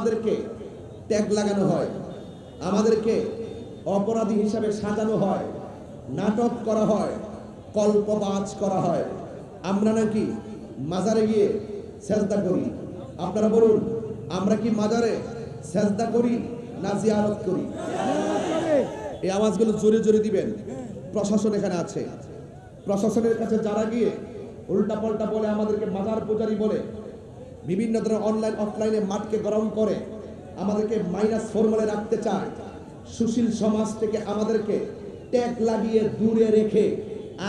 আমাদেরকে ট্যাগ লাগানো হয়। আমাদেরকে অপরাধী হিসাবে সাজানো হয়। নাটক করা হয়। কল্পবাজ করা হয়। আমরা নাকি মাজারে গিয়ে সেজদা করি। আপনারা বলুন, আমরা কি মাজারে সেজদা করি না জিয়ারত করি? এই আওয়াজগুলো জোরে জোরে দিবেন। প্রশাসন এখানে আছে। প্রশাসনের কাছে যারা গিয়ে উল্টা পাল্টা বলে আমাদেরকে মাজার পূজারি বলে বিভিন্ন ধরনের অনলাইন অফলাইনে মাঠকে গরম করে আমাদেরকে মাইনাস ফর্মালে রাখতে চায়। সুশীল সমাজ থেকে আমাদেরকে ট্যাগ লাগিয়ে দূরে রেখে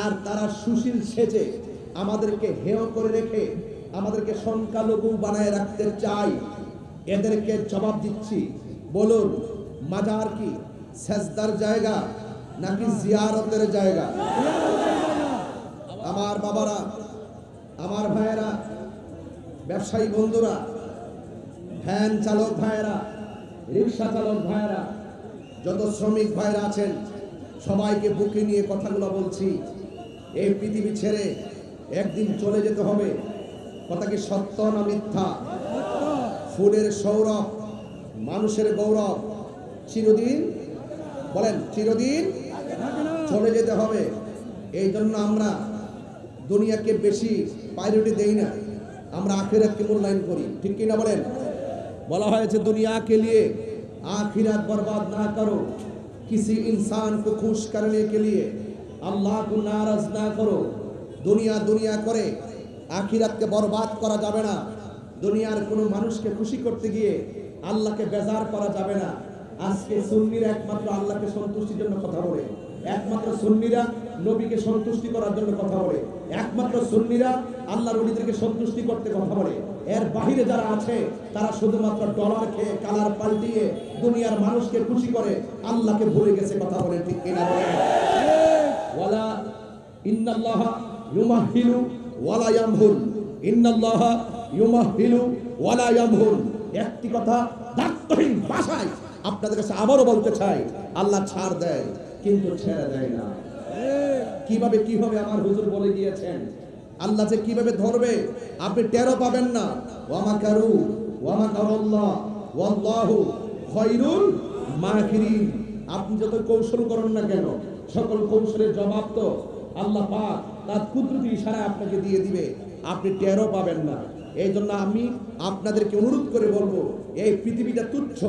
আর তারা সুশীল সেজে আমাদেরকে হেয় করে রেখে আমাদেরকে সংখ্যালঘু বানায় রাখতে চাই এদেরকে জবাব দিচ্ছি, বলুন, মাজার কি সেজদার জায়গা নাকি জিয়ারতের জায়গা? আমার বাবারা, আমার ভাইয়েরা ব্যবসায়ী বন্ধুরা, ভ্যান চালক ভাইয়েরা, রিক্সা চালক ভাইয়েরা, যত শ্রমিক ভাইরা আছেন, সবাইকে বুকে নিয়ে কথাগুলো বলছি। এই পৃথিবী ছেড়ে একদিন চলে যেতে হবে। কথা কি সত্য না মিথ্যা? ফুলের সৌরভ, মানুষের গৌরব। চিরদিন, বলেন, চিরদিন চলে যেতে হবে। এই জন্য আমরা দুনিয়াকে বেশি প্রায়োরিটি দেই না। আমরা আখিরাতকে মূল্যায়ন করি ঠিক কিনা বলেন বলা হয়েছে দুনিয়া के लिए आखिरत बर्बाद ना करो किसी इंसान को खुश करने के लिए আল্লাহ को नाराज ना करो দুনিয়া দুনিয়া করে আখিরাতকে বরবাদ করা যাবে না দুনিয়ার কোনো মানুষকে খুশি করতে গিয়ে আল্লাহকে বেজার করা যাবে না আজকে সুন্নিরা একমাত্র আল্লাহকে সন্তুষ্টির জন্য কথা বলে একমাত্র সুন্নিরা নবীকে সন্তুষ্টি করার জন্য কথা বলে একমাত্র সুন্নিরা আল্লাহর নবীদেরকে সন্তুষ্টি করতে কথা বলে। এর বাহিরে যারা আছে, তারা শুধুমাত্র ডলার খেয়ে, কালার পাল্টিয়ে, দুনিয়ার মানুষকে খুশি করে আল্লাহকে ভুলে গেছে কথা বলে, ঠিক কিনা ওয়ালা ইন্নাল্লাহা ইউমাহিলু ওয়ালা ইয়ামহুল ইন্নাল্লাহা ইউমাহিলু ওয়ালা ইয়ামহুল একটি কথা দায়িত্বহীন ভাষায় আপনাদের কাছে আবারও বলতে চাই, আল্লাহ ছাড় দেয়, কিন্তু ছেড়ে দেয় না। কীভাবে কীভাবে আমার হুজুর বলে গিয়েছেন আল্লাহ যে কীভাবে ধরবে? আপনি টেরো পাবেন না। ওয়ামা কারু, ওয়ামা কারুল্লাহ, ওয়াল্লাহু আপনি যত কৌশল করেন না কেন, সকল কৌশলের জবাব তো আল্লাহ পাক তার কুদরতি ইশারা আপনাকে দিয়ে দিবে। আপনি টেরও পাবেন না। এই জন্য আমি আপনাদেরকে অনুরোধ করে বলব, এই পৃথিবীটা তুচ্ছ।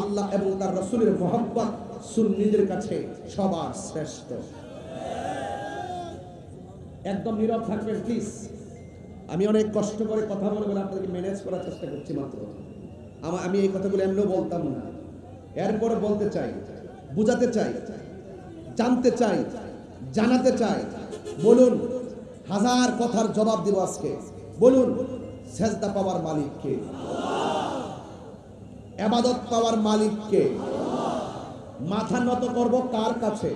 আল্লাহ এবং তার রসুলের মোহাম্মত সুন্নিদের কাছে সবার শ্রেষ্ঠ। একদম নীরব থাকবেন প্লিজ আমি অনেক কষ্ট করে কথা বলে বলে আপনাদেরকে ম্যানেজ করার চেষ্টা করছি মাত্র। আমার আমি এই কথাগুলো এমনিও বলতাম না। এরপরে বলতে চাই, বুঝাতে চাই, জানতে চাই, জানাতে চাই। বলুন, হাজার কথার জবাব দিব আজকে। বলুন, সেজদা পাওয়ার মালিককে এবাদত পাওয়ার মালিককে মাথা নত করব কার কাছে?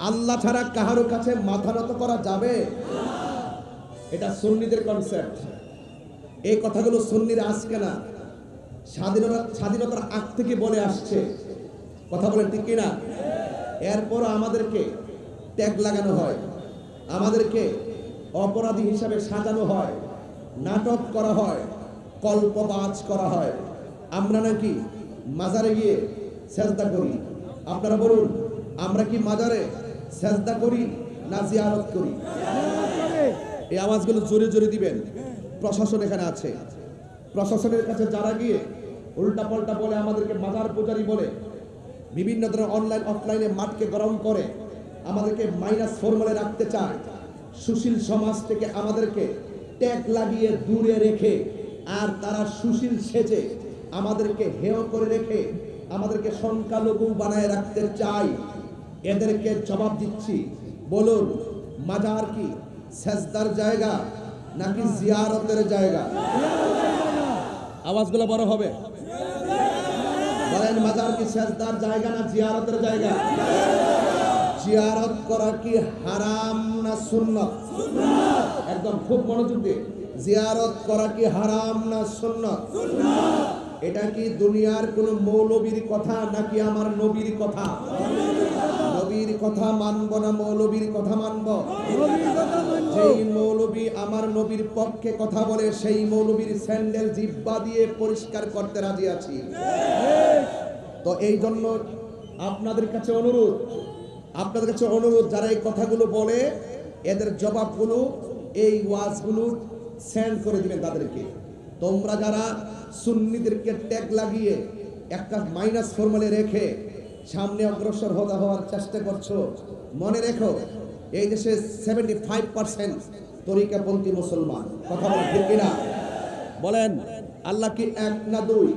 আল্লাহ ছাড়া কাহারো কাছে মাথা নত করা যাবে? এটা সুন্নিদের কনসেপ্ট এই কথাগুলো সুন্নিরা আজকে না, স্বাধীনতা, স্বাধীনতার আগ থেকে বলে আসছে। কথা বলেন ঠিক কিনা? এরপর আমাদেরকে ট্যাগ লাগানো হয়। আমাদেরকে অপরাধী হিসাবে সাজানো হয়। নাটক করা হয়। কল্পবাজ করা হয়। আমরা নাকি মাজারে গিয়ে সেজদা করি। আপনারা বলুন, আমরা কি মাজারে সেজদা করি না জিয়ারত করি। এই আওয়াজগুলো জোরে জোরে দিবেন। প্রশাসন এখানে আছে। প্রশাসনের কাছে যারা গিয়ে উল্টা পাল্টা বলে, আমাদেরকে মাজার পূজারি বলে, বিভিন্ন ধরনের অনলাইন অফলাইনে মাঠকে গরম করে, আমাদেরকে মাইনাস ফর্মালে রাখতে চায়, সুশীল সমাজ থেকে আমাদেরকে ট্যাগ লাগিয়ে দূরে রেখে, আর তারা সুশীল সেজে আমাদেরকে হেয় করে রেখে, আমাদেরকে সংখ্যালঘু বানায় রাখতে চায়। এদেরকে জবাব দিচ্ছি, বলুন, মাজার কি সেজদার জায়গা নাকি জিয়ারতের জায়গা? আওয়াজগুলো বড় হবে। বলেন, মাজার কি সেজদার জায়গা না জিয়ারতের জায়গা? জিয়ারত করা কি হারাম না সুন্নত? একদম খুব মনোযোগ দিয়ে। জিয়ারত করা কি হারাম না সুন্নত? এটা কি দুনিয়ার কোন মৌলবীর কথা নাকি আমার নবীর কথা? নবীর কথা মানব না মৌলবীর কথা মানব? যেই মৌলবী আমার নবীর পক্ষে কথা বলে সেই মৌলবীর স্যান্ডেল জিব্বা দিয়ে পরিষ্কার করতে রাজি আছি। তো এই জন্য আপনাদের কাছে অনুরোধ আপনাদের কাছে অনুরোধ যারা এই কথাগুলো বলে এদের জবাবগুলো এই ওয়াজগুলো সেন্ড করে দিবেন তাদেরকে। তোমরা যারা সুন্নিদেরকে ট্যাগ লাগিয়ে একটা মাইনাস ফর্মালে রেখে সামনে অগ্রসর হতে হওয়ার চেষ্টা করছ। মনে রেখো, এই দেশে সেভেন্টি ফাইভ পার্সেন্ট তরিকাপন্থী মুসলমান। কথা বলেন কিনা? বলেন, আল্লাহ কি এক না দুই?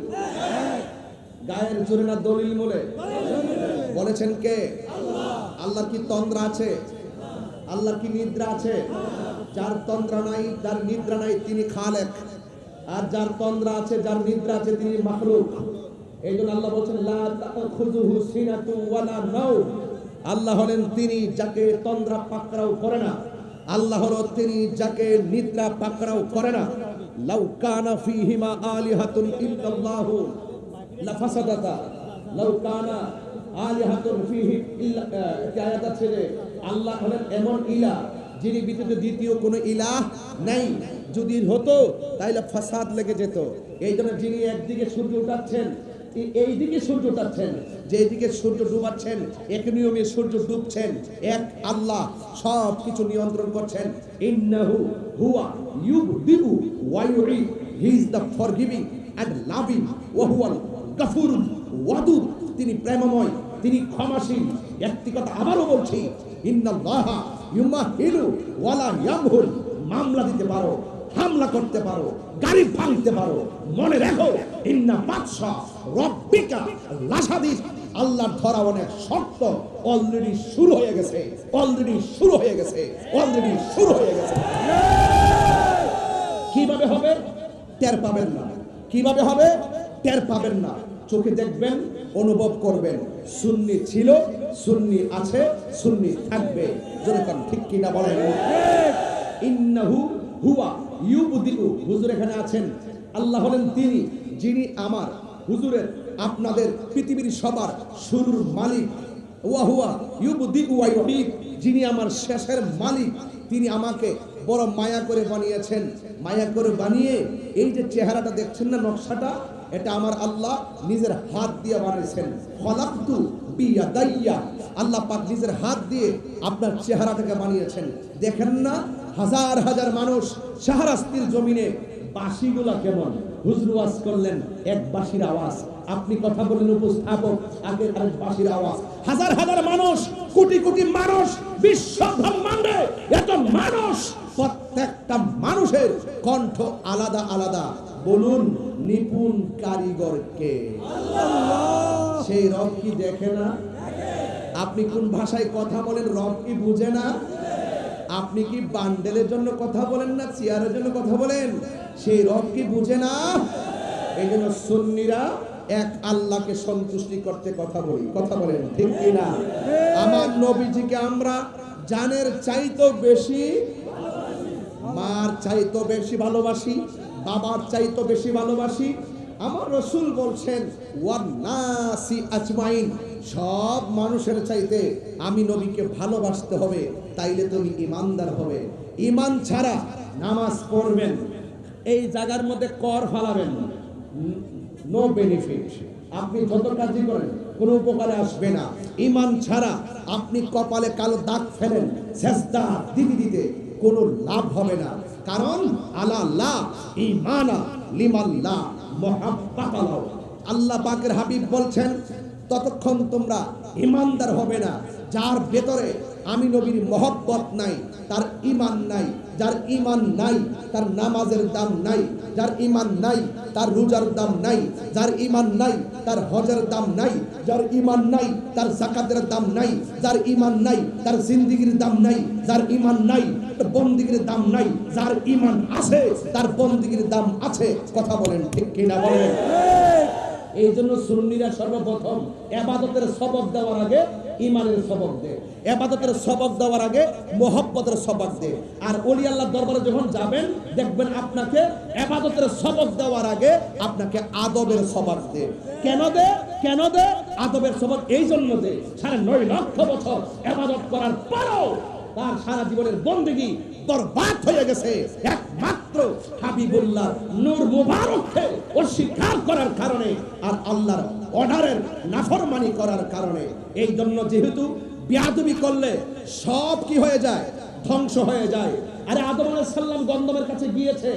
গায়ের জোরে না দলিল বলে বলেছেন কে? আল্লাহ কি তন্দ্রা আছে? আল্লাহ কি নিদ্রা আছে? যার তন্দ্রা নাই, যার নিদ্রা নাই, তিনি খালেক। আর যার তন্দ্রা আছে, যার নিদ্রা আছে, তিনি মাখলুক। এই জন্য আল্লাহ বলছেন আল্লাহ হলেন তিনি যাকে তন্দ্রা পাকড়াও করে না। আল্লাহ হলো তিনি যাকে নিদ্রা পাকড়াও করে না। লাউ কানা ফীহিমা আলিহাতুন ইল্লাল্লাহু লাফাসাদাতা। লাউ কানা আলিহাতুন ফীহি ইল্লা কি আয়াত আছে আল্লাহ হলেন এমন ইলা যিনি ব্যতীত দ্বিতীয় কোনো ইলাহ নাই, যদি হতো তাহলে ফাসাদ লেগে যেত। এই জন্য যিনি একদিকে সূর্য উঠাচ্ছেন এই- এইদিকে সূর্য উঠাচ্ছেন, যেদিকে সূর্য ডুবাচ্ছেন, এক নিয়মে সূর্য ডুবছেন, এক আল্লাহ সব কিছু নিয়ন্ত্রণ করছেন। ইন্নাহু হুয়া ইউবদিউ ওয়া ইউঈদ, he is the forgiving and loving, ওয়া হুয়াল গাফুর ওয়াদুদ। তিনি প্রেমময়, তিনি ক্ষমাশীল। একটি কথা আবারও বলছি, ইন্নাল্লাহা মামলা দিতে পারো, হামলা করতে পারো, গাড়ি ভাঙতে পারো। মনে ইন্না আল্লাহর ধরা অনেক শক্ত অলরেডি শুরু হয়ে গেছে অলরেডি শুরু হয়ে গেছে অলরেডি শুরু হয়ে গেছে। কীভাবে হবে? টের পাবেন না। কীভাবে হবে? টের পাবেন না। চোখে দেখবেন, অনুভব করবেন। সুন্নি ছিল, সুন্নি আছে, সুন্নি থাকবে। যেরকম ঠিক কিনা বলেন? ইন্নাহু হুয়া ইউবদিউ। হুজুর এখানে আছেন। আল্লাহ হলেন তিনি, যিনি আমার হুজুরের, আপনাদের পৃথিবীর সবার শুরুর মালিক। ওয়া হুয়া ইউবদিউ ওয়া ইউঈদ যিনি আমার শেষের মালিক, তিনি আমাকে বড় মায়া করে বানিয়েছেন। মায়া করে বানিয়ে এই যে চেহারাটা দেখছেন না, নকশাটা? এটা আমার আল্লাহ নিজের হাত দিয়ে বানিয়েছেন। খলাকতু বিয়াদাইয়া। আল্লাহ পাক নিজের হাত দিয়ে আপনার চেহারাটাকে বানিয়েছেন। দেখেন না, হাজার হাজার মানুষ শাহরাস্তির জমিনে বাঁশিগুলা কেমন? হুজরু ওয়াজ করলেন, এক বাঁশির আওয়াজ। আপনি কথা বললেন, উপস্থাপক আগে আরেক বাঁশির আওয়াজ। হাজার হাজার মানুষ, কোটি কোটি মানুষ বিশ্ব ব্রহ্মাণ্ডে এত মানুষ, প্রত্যেকটা মানুষের কণ্ঠ আলাদা আলাদা। বলুন, নিপুণ কারিগরকে। সেই রব কি দেখে না? আপনি কোন ভাষায় কথা বলেন, রব কি বুঝে না? আপনি কি বান্ডেলের জন্য কথা বলেন না, চেয়ারের জন্য কথা বলেন? সেই রব কি বুঝে না? এই জন্য সুন্নিরা এক আল্লাহকে সন্তুষ্টি করতে কথা বলি। কথা বলেন, ঠিক কি না? আমার নবীজিকে আমরা জানের চাইতো বেশি, মার চাইতো বেশি ভালোবাসি। বাবার চাইতো বেশি ভালোবাসি। আমার রসুল বলছেন ওয়ান নাসি আজমাইন, সব মানুষের চাইতে আমি নবীকে ভালোবাসতে হবে, তাইলে তুমি ইমানদার হবে। ইমান ছাড়া নামাজ পড়বেন, এই জায়গার মধ্যে কর ফালাবেন নো বেনিফিট আপনি যত কাজই করেন, কোনো উপকারে আসবে না। ইমান ছাড়া আপনি কপালে কালো দাগ ফেলেন চেষ্টা দিতে দিতে কোনো লাভ হবে না। কারণ আলা লা ইমানা লিমাল্লা মহাব্বাতালাও আল্লাহ পাকের হাবিব বলছেন, ততক্ষণ তোমরা ইমানদার হবে না। যার ভেতরে আমি নবীর মহব্বত নাই, তার ইমান নাই, যার ইমান নাই, তার নামাজের দাম নাই, যার ইমান নাই, তার রোজার দাম নাই, যার ইমান নাই, তার হজের দাম নাই, যার ইমান নাই, তার জাকাতের দাম নাই, যার ইমান নাই, তার জিন্দিগির দাম নাই, যার ইমান নাই তার বন্দিগির দাম নাই, যার ইমান আছে, তার বন্দিগির দাম আছে, কথা বলেন ঠিক কিনা বলেন? এই জন্য সুন্নিরা সর্বপ্রথম এবাদতের সবক দেওয়ার আগে ইমানের সবক দেয়। এবাদতের সবক দেওয়ার আগে মোহব্বতের সবক দেয়। আর অলি আল্লাহ দরবারে যখন যাবেন, দেখবেন আপনাকে এবাদতের সবক দেওয়ার আগে আপনাকে আদবের সবক দেয়। কেন দে কেন দে আদবের সবক এই জন্য দে সাড়ে নয় লক্ষ বছর এবাদত করার পরও তার সারা জীবনের বন্দেগি বরবাদ হয়ে গেছে। একমাত্র হাবিবুল্লাহ নূর মুবারককে অস্বীকার করার কারণে আর আল্লাহর অর্ডারের নাফরমানি করার কারণে। এই জন্য যেহেতু বিয়াদবি করলে সব কি হয়ে যায়? ধ্বংস হয়ে যায়। আরে আদম আলাইহিস সালাম গন্ধমের কাছে গিয়েছে,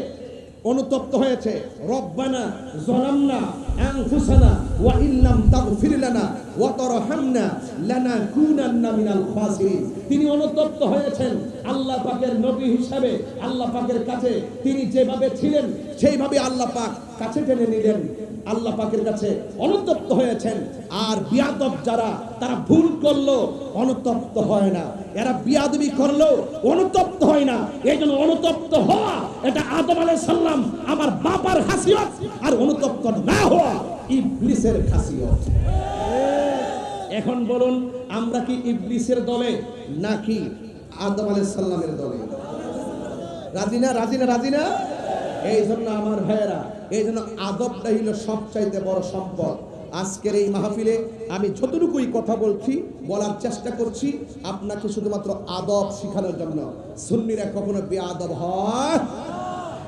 অনুতপ্ত হয়েছে। রব্বানা জলামনা আনফুসানা ওয়া ইল্লাম তাগফির লানা ওয়া তারহামনা লানাকুনান্না মিনাল খাসিরিন তিনি অনুতপ্ত হয়েছেন আল্লাহ পাকের নবী হিসাবে, আল্লাহ পাকের কাছে। তিনি যেভাবে ছিলেন, সেইভাবে আল্লাহ পাক কাছে টেনে নিলেন। আল্লাহ পাকের কাছে অনুতপ্ত হয়েছেন। আর বিয়াদব যারা, তারা ভুল করল অনুতপ্ত হয় না। এরা বিয়াদবি করল অনুতপ্ত হয় না। এই জন্য অনুতপ্ত হওয়া, এটা আদম আলাইহিস সালাম, আমার বাবার খাসিয়ত। আর অনুতপ্ত না হওয়া, ইবলিসের খাসিয়ত। এখন বলুন, আমরা কি ইবলিসের দলে, নাকি আদম আলাইহিস সালামের দলে? রাজিনা রাজিনা রাজিনা এই জন্য আমার ভাইয়েরা এই জন্য আদবটা হইল সবচাইতে বড় সম্পদ। আজকের এই মাহফিলে আমি যতটুকুই কথা বলছি, বলার চেষ্টা করছি, আপনাকে শুধুমাত্র আদব শেখানোর জন্য। সুন্নিরা কখনো বে আদব হয়?